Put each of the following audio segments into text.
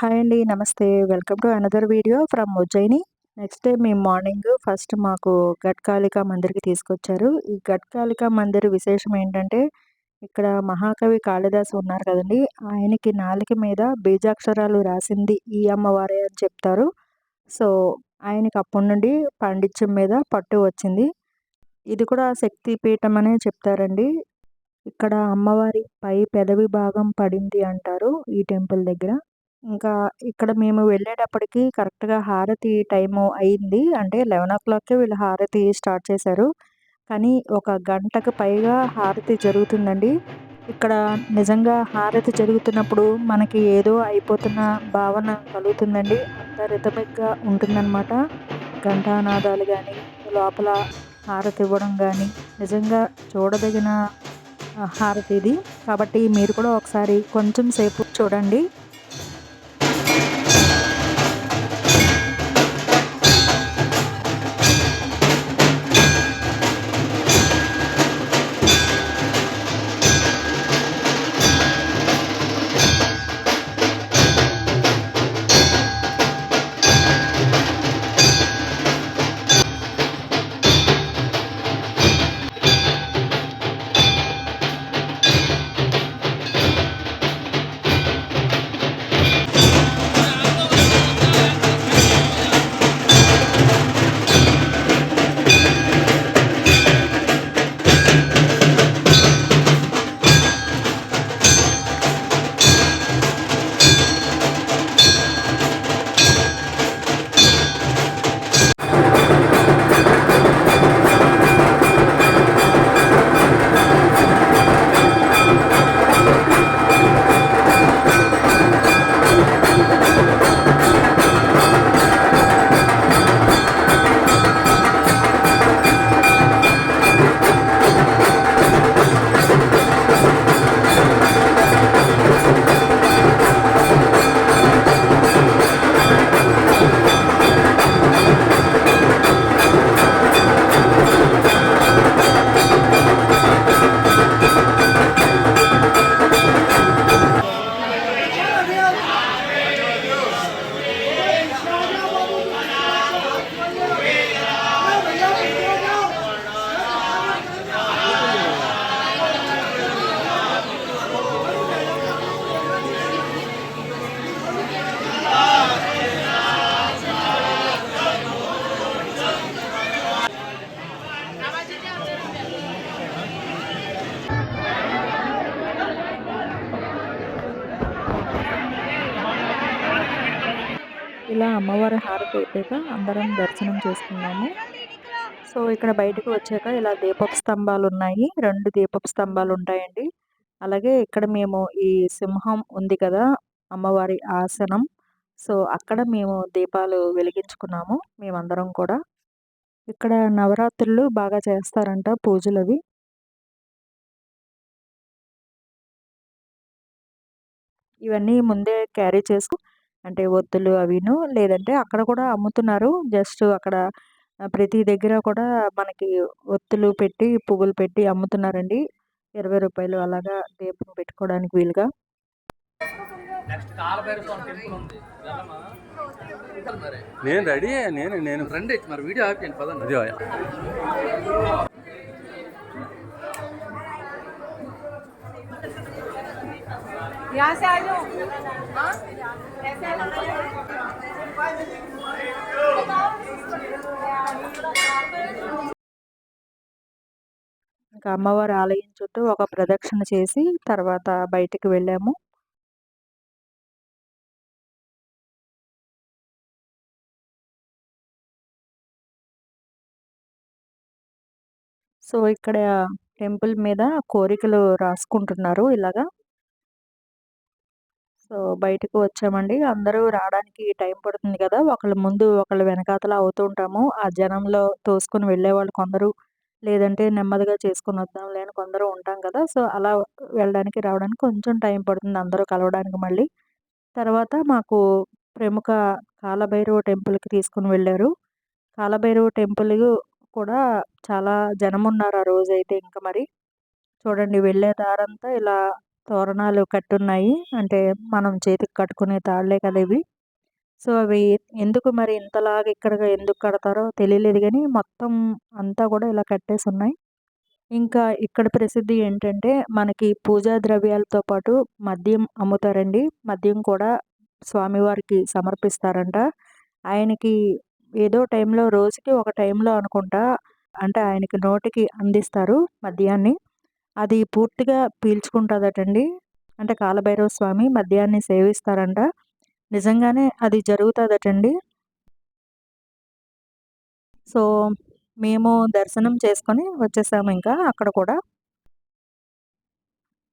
Hi అండి నమస్తే. Welcome to another video from Ujjaini next day మేము మార్నింగ్ ఫస్ట్ మాకు గట్కాళిక మందిర్కి తీసుకొచ్చారు. ఈ గట్కాళిక మందిర్ విశేషం ఏంటంటే ఇక్కడ మహాకవి కాళిదాసు ఉన్నారు కదండి. ఆయనకి నాలుక మీద బీజాక్షరాలు రాసింది ఈ అమ్మవారే అని చెప్తారు. సో ఆయనకి అప్పటి నుండి పాండిత్యం మీద పట్టు వచ్చింది. ఇది కూడా శక్తి పీఠం అనే చెప్తారండి. ఇక్కడ అమ్మవారి పై పెదవి భాగం పడింది అంటారు ఈ టెంపుల్ దగ్గర. ఇంకా ఇక్కడ మేము వెళ్ళేటప్పటికి కరెక్ట్గా హారతి టైము అయింది. అంటే లెవెన్ ఓ క్లాక్కి వీళ్ళు హారతి స్టార్ట్ చేశారు. కానీ ఒక గంటకు పైగా హారతి జరుగుతుందండి. ఇక్కడ నిజంగా హారతి జరుగుతున్నప్పుడు మనకి ఏదో అయిపోతున్న భావన కలుగుతుందండి. అంత రిథమిక్గా ఉంటుందన్నమాట. ఘంటానాదాలు కానీ లోపల హారతి ఇవ్వడం కానీ నిజంగా చూడదగిన హారతి ఇది. కాబట్టి మీరు కూడా ఒకసారి కొంచెం సేపు చూడండి. ఇలా అమ్మవారి హారతి అయిపోయాక అందరం దర్శనం చేసుకున్నాము. సో ఇక్కడ బయటకు వచ్చాక ఇలా దీపపు స్తంభాలు ఉన్నాయి. రెండు దీపపు స్తంభాలు ఉంటాయండి. అలాగే ఇక్కడ మేము ఈ సింహం ఉంది కదా అమ్మవారి ఆసనం. సో అక్కడ మేము దీపాలు వెలిగించుకున్నాము మేమందరం కూడా. ఇక్కడ నవరాత్రులు బాగా చేస్తారంట పూజలు అవి. ఇవన్నీ ముందే క్యారీ చేసుకు అంటే ఒత్తులు అవిను లేదంటే అక్కడ కూడా అమ్ముతున్నారు జస్ట్ అక్కడ ప్రతి దగ్గర కూడా మనకి ఒత్తులు పెట్టి పువ్వులు పెట్టి అమ్ముతున్నారండి ఇరవై రూపాయలు అలాగా దీపం పెట్టుకోవడానికి వీలుగా నేను రెడీ నేను నేను ఫ్రెండ్ మరి వీడియో ఆపేయండి పదండి అది यहाँ से आ जाओ ఇంకా అమ్మవారి ఆలయం చుట్టూ ఒక ప్రదక్షిణ చేసి తర్వాత బయటికి వెళ్ళాము. సో ఇక్కడ టెంపుల్ మీద కోరికలు రాసుకుంటున్నారు ఇలాగా. సో బయటకు వచ్చామండి. అందరూ రావడానికి టైం పడుతుంది కదా! ఒకళ్ళ ముందు ఒకళ్ళ వెనకాతల అవుతూ ఉంటాము. ఆ జనంలో తోసుకొని వెళ్ళే వాళ్ళు కొందరు లేదంటే నెమ్మదిగా చేసుకొని వద్దాం లేని కొందరు ఉంటాం కదా! సో అలా వెళ్ళడానికి రావడానికి కొంచెం టైం పడుతుంది అందరూ కలవడానికి మళ్ళీ. తర్వాత మాకు ప్రముఖ కాలభైరవ టెంపుల్కి తీసుకుని వెళ్ళారు. కాలభైరవ టెంపుల్ కూడా చాలా జనం ఉన్నారు ఆ రోజైతే ఇంకా మరి. చూడండి వెళ్ళే దారంతా ఇలా తోరణాలు కట్టున్నాయి. అంటే మనం చేతికి కట్టుకునే తాళ్ళే కదా ఇవి. సో అవి ఎందుకు మరి ఇంతలాగా ఇక్కడ ఎందుకు కడతారో తెలియలేదు కానీ మొత్తం అంతా కూడా ఇలా కట్టేసి ఉన్నాయి. ఇంకా ఇక్కడ ప్రసిద్ధి ఏంటంటే మనకి పూజా ద్రవ్యాలతో పాటు మద్యం అమ్ముతారండి. మద్యం కూడా స్వామివారికి సమర్పిస్తారంట. ఆయనకి ఏదో టైంలో రోజుకి ఒక టైంలో అనుకుంటా అంటే ఆయనకి నోటికి అందిస్తారు మద్యాన్ని. అది పూర్తిగా పీల్చుకుంటుందటండి. అంటే కాలభైరవ స్వామి మద్యాన్ని సేవిస్తారంట. నిజంగానే అది జరుగుతుందటండి. సో మేము దర్శనం చేసుకొని వచ్చేసాము ఇంకా అక్కడ కూడా.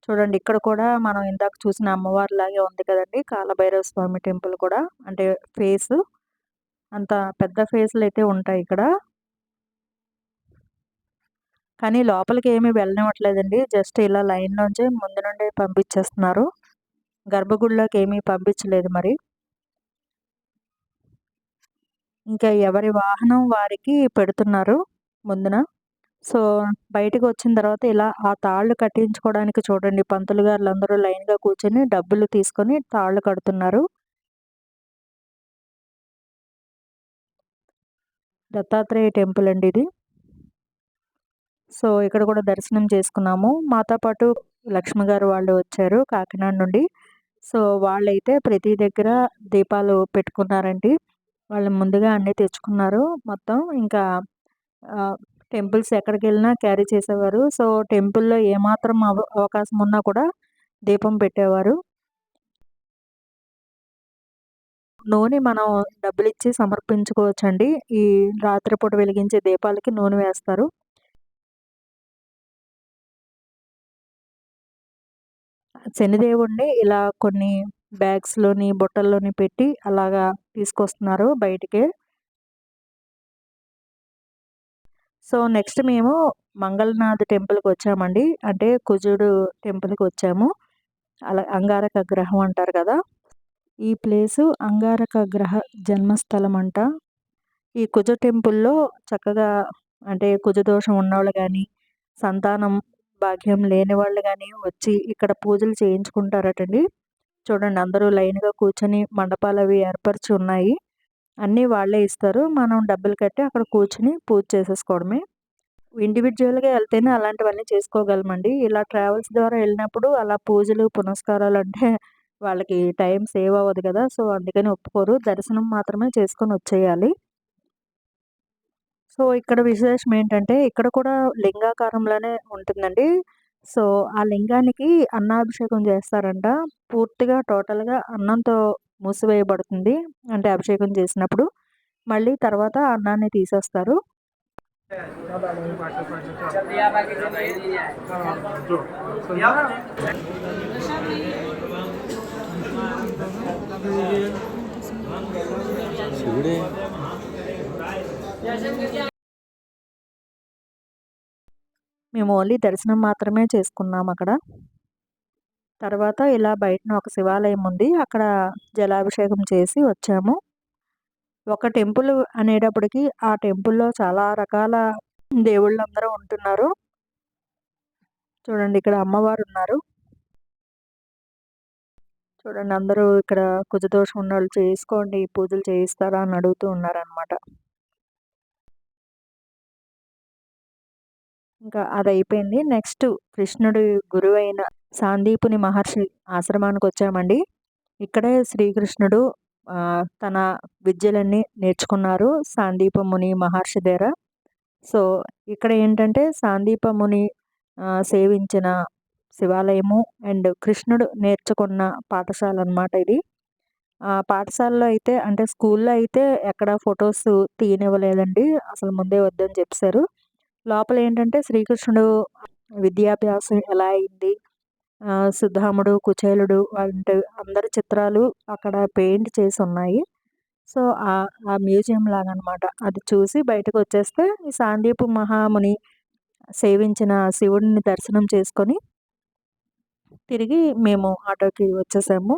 చూడండి ఇక్కడ కూడా మనం ఇందాక చూసిన అమ్మవారి లాగే ఉంది కదండి. కాలభైరవ స్వామి టెంపుల్ కూడా. అంటే ఫేస్. అంత పెద్ద ఫేస్లు అయితే ఉంటాయి ఇక్కడ. కానీ లోపలికి ఏమీ వెళ్ళనివ్వట్లేదండి. జస్ట్ ఇలా లైన్లోంచి ముందు నుండి పంపించేస్తున్నారు. గర్భగుడిలోకి ఏమీ పంపించలేదు మరి. ఇంకా ఎవరి వాహనం వారికి పెడుతున్నారు ముందున. సో బయటకు వచ్చిన తర్వాత ఇలా ఆ తాళ్ళు కట్టించుకోవడానికి చూడండి. పంతులు గారులు అందరూ లైన్గా కూర్చొని డబ్బులు తీసుకొని తాళ్ళు కడుతున్నారు. దత్తాత్రేయ టెంపుల్ అండి ఇది. సో ఇక్కడ కూడా దర్శనం చేసుకున్నాము. మాతో పాటు లక్ష్మి గారు వాళ్ళు వచ్చారు కాకినాడ నుండి. సో వాళ్ళైతే ప్రతి దగ్గర దీపాలు పెట్టుకున్నారండి. వాళ్ళు ముందుగా అన్నీ తెచ్చుకున్నారు మొత్తం. ఇంకా టెంపుల్స్ ఎక్కడికి వెళ్ళినా క్యారీ చేసేవారు. సో టెంపుల్లో ఏమాత్రం అవ అవకాశం ఉన్నా కూడా దీపం పెట్టేవారు. నూనె మనం డబ్బులు ఇచ్చి సమర్పించుకోవచ్చండి. ఈ రాత్రిపూట వెలిగించే దీపాలకి నూనె వేస్తారు. శనిదేవుణ్ణి ఇలా కొన్ని బ్యాగ్స్లోని బుట్టల్లోని పెట్టి అలాగా తీసుకొస్తున్నారు బయటికి. సో నెక్స్ట్ మేము మంగళనాథ్ టెంపుల్కి వచ్చామండి. అంటే కుజుడు టెంపుల్కి వచ్చాము. అలా అంగారక గ్రహం అంటారు కదా! ఈ ప్లేసు అంగారక గ్రహ జన్మస్థలం అంట. ఈ కుజ టెంపుల్లో చక్కగా అంటే కుజదోషం ఉన్నవాళ్ళు కానీ సంతానం భాగ్యం లేని వాళ్ళు కానీ వచ్చి ఇక్కడ పూజలు చేయించుకుంటారటండి. చూడండి అందరూ లైన్గా కూర్చొని మండపాలు అవి ఏర్పరిచి ఉన్నాయి. అన్నీ వాళ్ళే ఇస్తారు. మనం డబ్బులు కట్టి అక్కడ కూర్చుని పూజ చేసేసుకోవడమే. ఇండివిజువల్గా వెళ్తేనే అలాంటివన్నీ చేసుకోగలమండి. ఇలా ట్రావెల్స్ ద్వారా వెళ్ళినప్పుడు అలా పూజలు పునస్కారాలు అంటే వాళ్ళకి టైం సేవ్ అవ్వదు కదా. సో అందుకని ఒప్పుకోరు. దర్శనం మాత్రమే చేసుకొని వచ్చేయాలి. సో ఇక్కడ విశేషం ఏంటంటే ఇక్కడ కూడా లింగాకారంలోనే ఉంటుందండి. సో ఆ లింగానికి అన్నాభిషేకం చేస్తారంట. పూర్తిగా టోటల్గా అన్నంతో మూసివేయబడుతుంది. అంటే అభిషేకం చేసినప్పుడు. మళ్ళీ తర్వాత అన్నాన్ని తీసేస్తారు. మేము ఓన్లీ దర్శనం మాత్రమే చేసుకున్నాం అక్కడ. తర్వాత ఇలా బయటన ఒక శివాలయం ఉంది. అక్కడ జలాభిషేకం చేసి వచ్చాము. ఒక టెంపుల్ అనేటప్పటికి ఆ టెంపుల్లో చాలా రకాల దేవుళ్ళు అందరూ ఉంటున్నారు. చూడండి ఇక్కడ అమ్మవారు ఉన్నారు. చూడండి అందరూ ఇక్కడ కుజదోషం ఉన్న వాళ్ళు చేసుకోండి పూజలు చేయిస్తారా అని అడుగుతూ ఉన్నారనమాట ఇంకా అది అయిపోయింది నెక్స్ట్ కృష్ణుడి గురువు అయిన సాందీపుని మహర్షి ఆశ్రమానికి వచ్చామండి. ఇక్కడే శ్రీకృష్ణుడు తన విద్యలన్నీ నేర్చుకున్నారు సాందీప ముని మహర్షి దగ్గర. సో ఇక్కడ ఏంటంటే సాందీప ముని సేవించిన శివాలయము అండ్ కృష్ణుడు నేర్చుకున్న పాఠశాల అనమాట ఇది పాఠశాలలో అయితే అంటే స్కూల్లో అయితే ఎక్కడ ఫొటోస్ తీయనివ్వలేదండి. అసలు ముందే వద్దని చెప్పారు లోపల ఏంటంటే శ్రీకృష్ణుడు విద్యాభ్యాసం ఎలా అయింది? సుధాముడు కుచేలుడు అంటే అందరి చిత్రాలు అక్కడ పెయింట్ చేసి ఉన్నాయి. సో ఆ మ్యూజియం లాగా అనమాట అది చూసి బయటకు వచ్చేస్తే ఈ సాందీపు మహాముని సేవించిన శివుడిని దర్శనం చేసుకొని తిరిగి మేము ఆటోకి వచ్చేసాము.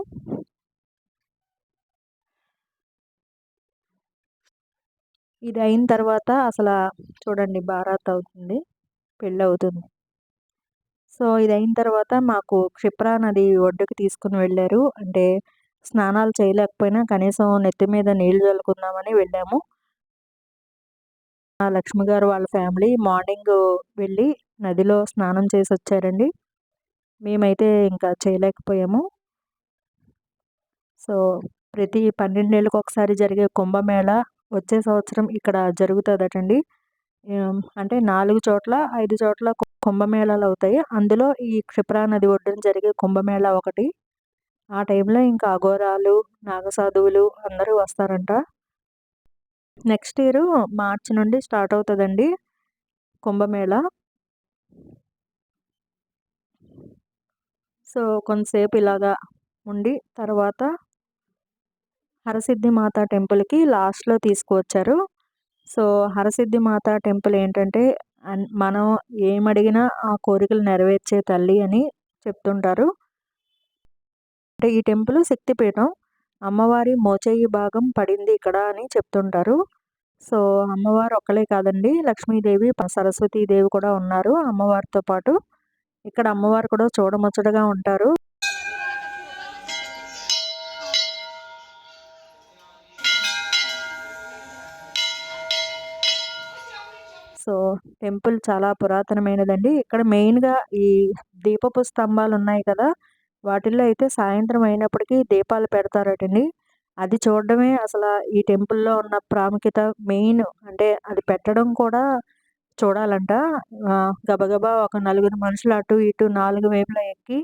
ఇది అయిన తర్వాత అసలు చూడండి బారాత్ అవుతుంది పెళ్ళి అవుతుంది సో ఇది అయిన తర్వాత మాకు క్షిప్రా నది ఒడ్డుకి తీసుకుని వెళ్ళారు. అంటే స్నానాలు చేయలేకపోయినా కనీసం నెత్తి మీద నీళ్ళు చల్లుకుందామని వెళ్ళాము. మా లక్ష్మి గారు వాళ్ళ ఫ్యామిలీ మార్నింగ్ వెళ్ళి నదిలో స్నానం చేసి వచ్చారండి మేమైతే ఇంకా చేయలేకపోయాము. సో ప్రతి పన్నెండేళ్ళకి ఒకసారి జరిగే కుంభమేళ వచ్చే సంవత్సరం ఇక్కడ జరుగుతుందటండి. అంటే నాలుగు చోట్ల ఐదు చోట్ల కుంభమేళాలు అవుతాయి. అందులో ఈ క్షిప్రా నది ఒడ్డున జరిగే కుంభమేళ ఒకటి. ఆ టైంలో ఇంకా అఘోరాలు నాగసాధువులు అందరూ వస్తారంట. నెక్స్ట్ ఇయర్ మార్చి నుండి స్టార్ట్ అవుతుందండి కుంభమేళ. సో కొంతసేపు ఇలాగా ఉండి తర్వాత హరసిద్ధి మాత టెంపుల్కి లాస్ట్లో తీసుకువచ్చారు. సో హరసిద్ధి మాత టెంపుల్ ఏంటంటే మనం ఏమడిగినా ఆ కోరికలు నెరవేర్చే తల్లి అని చెప్తుంటారు. అంటే ఈ టెంపుల్ శక్తిపీఠం అమ్మవారి మోచేయి భాగం పడింది ఇక్కడ అని చెప్తుంటారు. సో అమ్మవారు ఒక్కలే కాదండి లక్ష్మీదేవి సరస్వతీదేవి కూడా ఉన్నారు అమ్మవారితో పాటు. ఇక్కడ అమ్మవారు కూడా చూడముచ్చటగా ఉంటారు. టెంపుల్ చాలా పురాతనమైనదండి. ఇక్కడ మెయిన్గా ఈ దీపపు స్తంభాలు ఉన్నాయి కదా వాటిల్లో అయితే సాయంత్రం అయినప్పటికీ దీపాలు పెడతారటండి. అది చూడడమే అసలు ఈ టెంపుల్లో ఉన్న ప్రాముఖ్యత మెయిన్. అంటే అది పెట్టడం కూడా చూడాలంట. గబగబా ఒక నలుగురు మనుషులు అటు ఇటు నాలుగు వైపులా ఎక్కి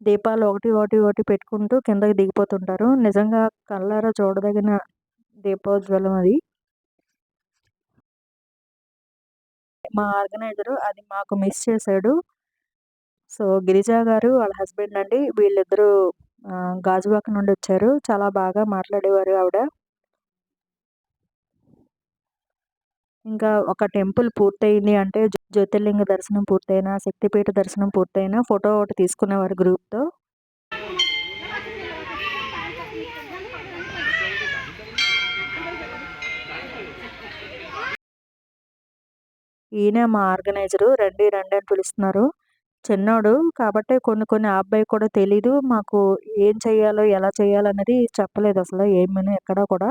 దీపాలు ఒకటి ఒకటి ఒకటి పెట్టుకుంటూ కిందకి దిగిపోతుంటారు. నిజంగా కళ్ళారా చూడదగిన దీపోజ్వలం అది మా ఆర్గనైజరు అది మాకు మిస్ చేశాడు సో గిరిజా గారు వాళ్ళ హస్బెండ్ అండి వీళ్ళిద్దరూ గాజువాక నుండి వచ్చారు. చాలా బాగా మాట్లాడేవారు ఆవిడ. ఇంకా ఒక టెంపుల్ పూర్తయింది అంటే జ్యోతిర్లింగ దర్శనం పూర్తయినా శక్తిపీఠ దర్శనం పూర్తయినా ఫోటో ఒకటి తీసుకునేవారు గ్రూప్తో. ఈయన మా ఆర్గనైజరు రండి రండి అని పిలుస్తున్నారు. చిన్నోడు కాబట్టి కొన్ని కొన్ని అబ్బాయి కూడా తెలీదు. మాకు ఏం చేయాలో ఎలా చేయాలో అనేది చెప్పలేదు అసలు ఏమని ఎక్కడ కూడా.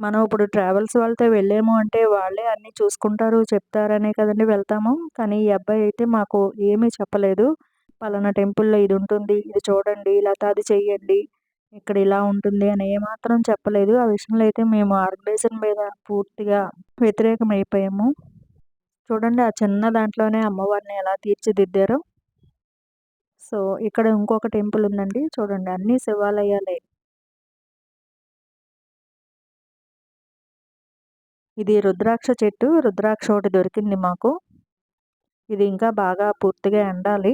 మనం ఇప్పుడు ట్రావెల్స్ వాళ్ళతో వెళ్ళాము అంటే వాళ్ళే అన్నీ చూసుకుంటారు చెప్తారనే కదండి వెళ్తాము. కానీ ఈ అబ్బాయి అయితే మాకు ఏమీ చెప్పలేదు. పలానా టెంపుల్లో ఇది ఉంటుంది ఇది చూడండి లేకపోతే అది చేయండి ఇక్కడ ఇలా ఉంటుంది అని ఏమాత్రం చెప్పలేదు. ఆ విషయంలో అయితే మేము ఆర్గనైజేషన్ మీద పూర్తిగా వ్యతిరేకం అయిపోయాము చూడండి ఆ చిన్న దాంట్లోనే అమ్మవారిని ఎలా తీర్చిదిద్దారో. సో ఇక్కడ ఇంకొక టెంపుల్ ఉందండి. చూడండి అన్ని శివాలయాలే. ఇది రుద్రాక్ష చెట్టు. రుద్రాక్ష ఒకటి దొరికింది మాకు. ఇది ఇంకా బాగా పూర్తిగా ఎండాలి.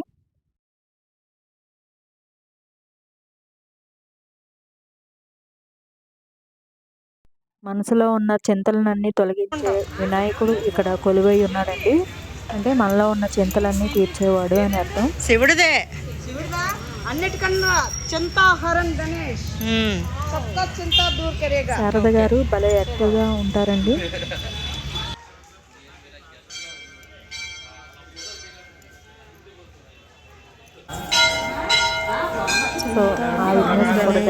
మనసులో ఉన్న చింతలనన్నీ తొలగించే వినాయకుడు ఇక్కడ కొలువై ఉన్నాడండి. అంటే మనలో ఉన్న చింతలన్నీ తీర్చేవాడు అని అర్థం. శివుడిదే. అన్నిటికన్నా చింతాహరన్ గణేష్. సబ్కా చింతా దూర్ కరేగా శారద గారు భలే యాక్టివ్గా ఉంటారండి.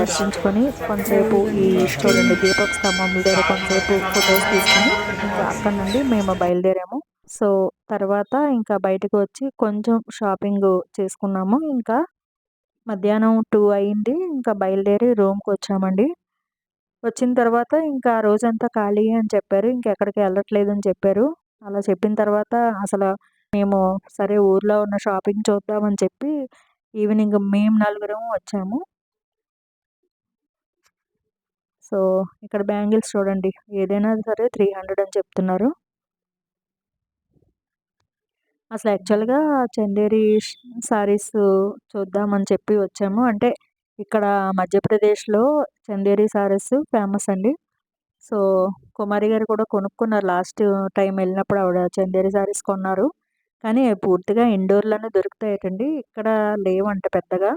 దర్శించుకొని కొంతసేపు ఈ చూడండి దీపక స్తంభం దగ్గర కొంతసేపు ఫొటోస్ తీసుకొని ఇంకా అక్కడ నుండి మేము బయలుదేరాము. సో తర్వాత ఇంకా బయటకు వచ్చి కొంచెం షాపింగ్ చేసుకున్నాము. ఇంకా మధ్యాహ్నం టూ అయింది. ఇంకా బయలుదేరి రూమ్కి వచ్చామండి. వచ్చిన తర్వాత ఇంకా ఆ రోజంతా ఖాళీ అని చెప్పారు. ఇంకెక్కడికి వెళ్ళట్లేదు అని చెప్పారు. అలా చెప్పిన తర్వాత అసలు మేము సరే ఊర్లో ఉన్న షాపింగ్ చూద్దామని చెప్పి ఈవినింగ్ మేము నలుగురం వచ్చాము. సో ఇక్కడ బ్యాంగిల్స్ చూడండి. ఏదైనా సరే త్రీ హండ్రెడ్ అని చెప్తున్నారు. అసలు యాక్చువల్గా చందేరి సారీస్ చూద్దామని చెప్పి వచ్చాము. అంటే ఇక్కడ మధ్యప్రదేశ్లో చందేరి సారీస్ ఫేమస్ అండి. సో కుమారి గారు కూడా కొనుక్కున్నారు. లాస్ట్ టైం వెళ్ళినప్పుడు ఆవిడ చందేరి సారీస్ కొన్నారు. కానీ పూర్తిగా ఇండోర్లోనే దొరుకుతాయటండి. ఇక్కడ లేవంట పెద్దగా.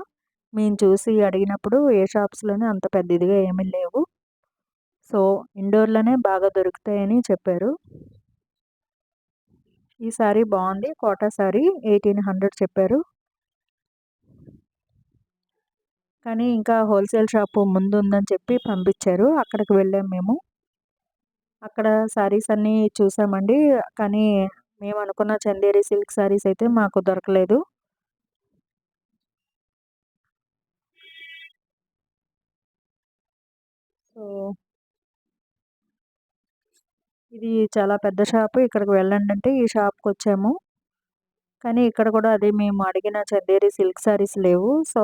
మేము చూసి అడిగినప్పుడు ఏ షాప్స్లోనే అంత పెద్ద ఇదిగా ఏమీ లేవు. సో ఇండోర్లోనే బాగా దొరుకుతాయని చెప్పారు. ఈ సారీ బాగుంది. కోటా సారీ ఎయిటీన్ హండ్రెడ్ చెప్పారు. కానీ ఇంకా హోల్సేల్ షాపు ముందు ఉందని చెప్పి పంపించారు. అక్కడికి వెళ్ళాం మేము. అక్కడ శారీస్ అన్నీ చూసామండి. కానీ మేము అనుకున్న చందేరి సిల్క్ శారీస్ అయితే మాకు దొరకలేదు. ఇది చాలా పెద్ద షాపు. ఇక్కడికి వెళ్ళండి అంటే ఈ షాప్కి వచ్చాము. కానీ ఇక్కడ కూడా అదే మేము అడిగిన చందేరి సిల్క్ శారీస్ లేవు. సో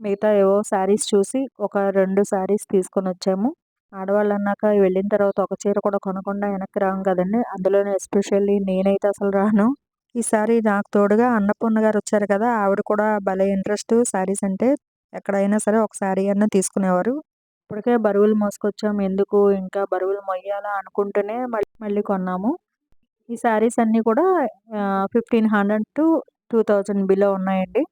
మిగతా ఏవో శారీస్ చూసి ఒక రెండు శారీస్ తీసుకొని వచ్చాము. ఆడవాళ్ళు అన్నాక వెళ్ళిన తర్వాత ఒక చీర కూడా కొనకుండా వెనక్కి రాము కదండి. అందులోనే ఎస్పెషల్లీ నేనైతే అసలు రాను. ఈసారి నాకు తోడుగా అన్నపూర్ణ గారు వచ్చారు కదా! ఆవిడ కూడా భలే ఇంట్రెస్ట్ శారీస్ అంటే ఎక్కడైనా సరే ఒక శారీ అన్న తీసుకునేవారు. ఇప్పటికే బరువులు మోసుకొచ్చాం. ఎందుకు? ఇంకా బరువులు మొయ్యాలా అనుకుంటూనే మళ్ళీ మళ్ళీ కొన్నాము. ఈ శారీస్ అన్నీ కూడా fifteen hundred to two thousand below ఉన్నాయండి.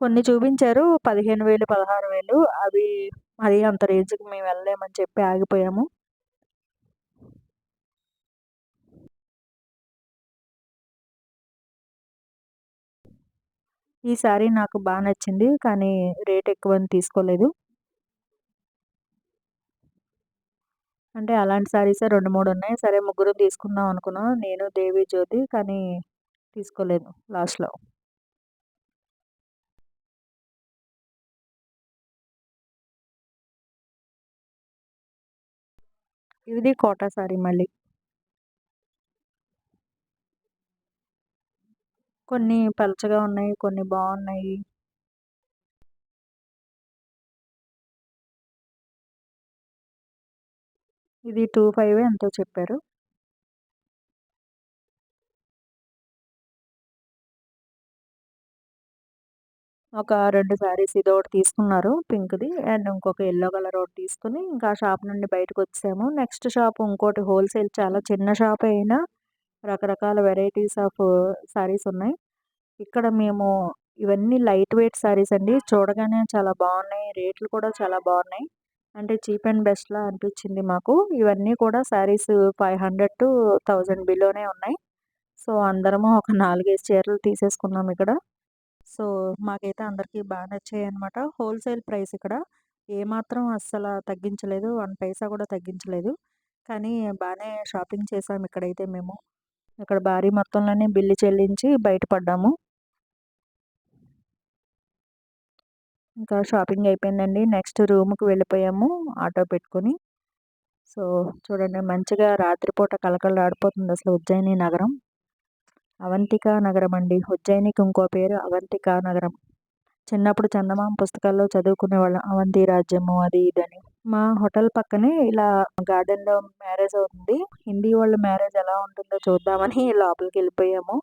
కొన్ని చూపించారు. పదిహేను వేలు పదహారు వేలు. అవి అది అంత రేంజ్కి మేము వెళ్ళలేమని చెప్పి ఆగిపోయాము. ఈ శారీ నాకు బాగా నచ్చింది. కానీ రేట్ ఎక్కువ అని తీసుకోలేదు. అంటే అలాంటి శారీసే రెండు మూడు ఉన్నాయి. సరే ముగ్గురు తీసుకుందాం అనుకున్నాం. నేను దేవి జ్యోతి కానీ తీసుకోలేదు లాస్ట్లో. ఇది కోటా శారీ మళ్ళీ. కొన్ని పలచగా ఉన్నాయి కొన్ని బాగున్నాయి. ఇది టూ ఫైవ్ ఎంతో చెప్పారు. ఒక రెండు శారీస్ ఇది ఒకటి తీసుకున్నారు పింక్ది అండ్ ఇంకొక ఎల్లో కలర్ ఒకటి తీసుకుని ఇంకా షాప్ నుండి బయటకు వచ్చాము. నెక్స్ట్ షాప్ ఇంకోటి హోల్సేల్ చాలా చిన్న షాప్ అయినా రకరకాల వెరైటీస్ ఆఫ్ శారీస్ ఉన్నాయి. ఇక్కడ మేము ఇవన్నీ లైట్ వెయిట్ శారీస్ అండి. చూడగానే చాలా బాగున్నాయి. రేట్లు కూడా చాలా బాగున్నాయి. అంటే చీప్ అండ్ బెస్ట్లా అనిపించింది మాకు. ఇవన్నీ కూడా saris five hundred to thousand బిలోనే ఉన్నాయి. సో అందరము ఒక నాలుగైదు చీరలు తీసేసుకున్నాం ఇక్కడ. సో మాకైతే అందరికీ బాగా నచ్చాయి అనమాట హోల్సేల్ ప్రైస్ ఇక్కడ. ఏమాత్రం అస్సలు తగ్గించలేదు. వన్ పైసా కూడా తగ్గించలేదు. కానీ బాగానే షాపింగ్ చేసాం ఇక్కడైతే మేము. ఇక్కడ భారీ మొత్తంలోనే బిల్లు చెల్లించి బయటపడ్డాము. ఇంకా షాపింగ్ అయిపోయిందండి. నెక్స్ట్ రూమ్కి వెళ్ళిపోయాము ఆటో పెట్టుకొని. సో చూడండి మంచిగా రాత్రిపూట కలకలలాడిపోతుంది అసలు ఉజ్జయిని నగరం. అవంతిక నగరం అండి. ఉజ్జయినికి ఇంకో పేరు అవంతిక నగరం. చిన్నప్పుడు చందమామ పుస్తకాల్లో చదువుకునే వాళ్ళం. అవంతి రాజ్యము అది ఇదని. మా హోటల్ పక్కనే ఇలా గార్డెన్లో మ్యారేజ్ అవుతుంది. హిందీ వాళ్ళ మ్యారేజ్ ఎలా ఉంటుందో చూద్దామని లోపలికి వెళ్ళిపోయాము.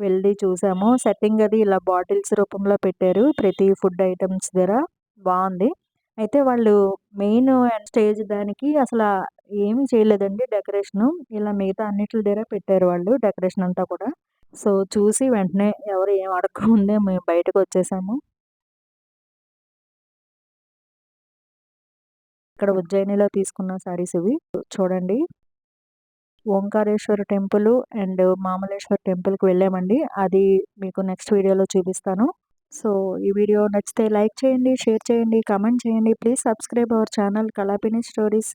వెళ్ళి చూసాము. సెట్టింగ్ అది ఇలా బాటిల్స్ రూపంలో పెట్టారు. ప్రతి ఫుడ్ ఐటమ్స్ దగ్గర. బాగుంది. అయితే వాళ్ళు మెయిన్ స్టేజ్ దానికి అసలు ఏమీ చేయలేదండి డెకరేషను ఇలా మిగతా అన్నిటి దగ్గర పెట్టారు వాళ్ళు డెకరేషన్ అంతా కూడా. సో చూసి వెంటనే ఎవరు ఏం అడగకముందే మేము బయటకు వచ్చేసాము. ఇక్కడ ఉజ్జయినిలో తీసుకున్న శారీస్ ఇవి. చూడండి. ఓంకారేశ్వర టెంపుల్ అండ్ మామలేశ్వర టెంపుల్కి వెళ్ళామండి. అది మీకు నెక్స్ట్ వీడియోలో చూపిస్తాను. సో ఈ వీడియో నచ్చితే లైక్ చేయండి షేర్ చేయండి కామెంట్ చేయండి. Please subscribe our channel Kalapini stories.